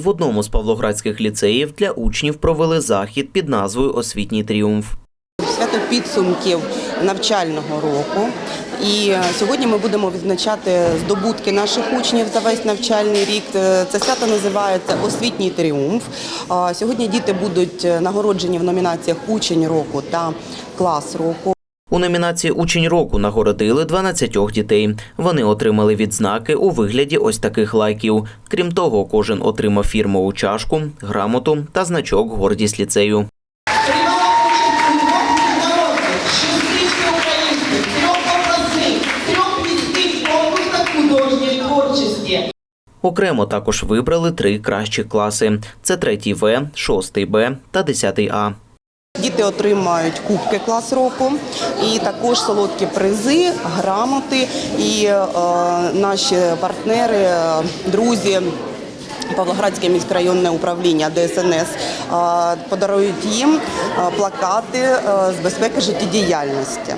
В одному з павлоградських ліцеїв для учнів провели захід під назвою Освітній тріумф. свято підсумків навчального року. І е, сьогодні ми будемо відзначати здобутки наших учнів за весь навчальний рік. Е, Це свято називається Освітній тріумф. Сьогодні діти будуть е, нагороджені в номінаціях Учень року та клас року. У номінації Учень року нагородили 12 дітей. Вони отримали відзнаки у вигляді ось таких лайків. Крім того, кожен отримав фірмову чашку, грамоту та значок гордість ліцею. Окремо також вибрали три кращі класи: це 3 В, 6 Б та 10 А. Діти отримають кубки клас року і також солодкі призи, грамоти. І е, наші партнери, е, друзі. Павлоградське міськрайонне управління ДСНС е, подарують їм е, плакати з безпеки життєдіяльності.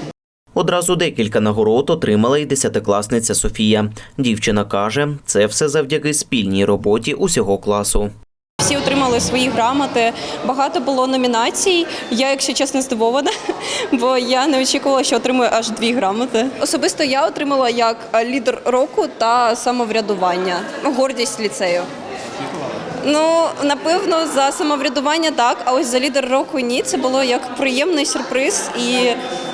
Одразу декілька нагород отримала й десятикласниця Софія. Дівчина каже, це все завдяки спільній роботі усього класу. Всі отримали свої грамоти. Багато було номінацій. Я, якщо чесно, здивована, бо я не очікувала, що отримую аж дві грамоти. Особисто я отримала як лідер року та самоврядування. Гордість ліцею. Ну, напевно, за самоврядування так, а ось за лідер року ні. Це було як приємний сюрприз. І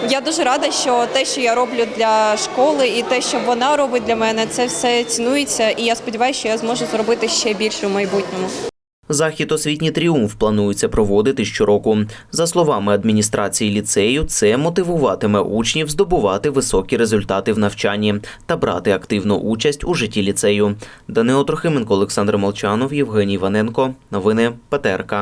я дуже рада, що те, що я роблю для школи, і те, що вона робить для мене, це все цінується. І я сподіваюся, що я зможу зробити ще більше в майбутньому. Захід освітній тріумф планується проводити щороку. За словами адміністрації ліцею, це мотивуватиме учнів здобувати високі результати в навчанні та брати активну участь у житті ліцею. Данило Трохименко, Олександр Молчанов, Євгеній Ваненко. Новини ПТРК.